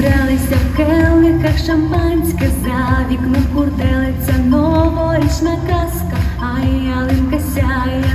Зібралися в келиках шампанське, за вікном курделиця, новорічна казка, а ялинка сяє.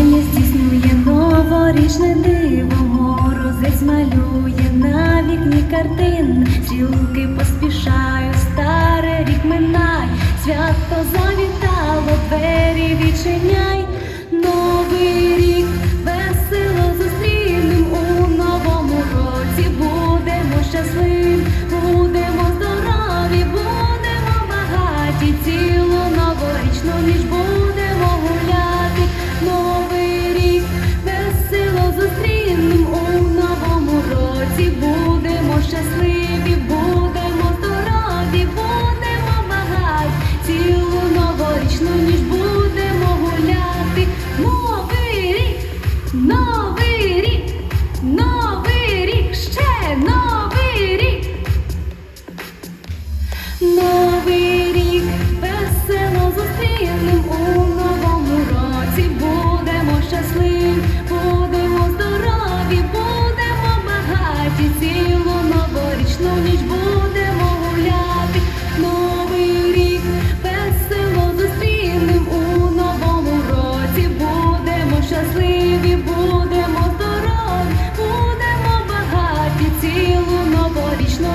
кохання здійснює новорічне диво, морозець малює на вікні картин, стрілки поспішаю, Старе рік минай, свято завітало, двері відчиняй. No!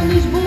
These lose.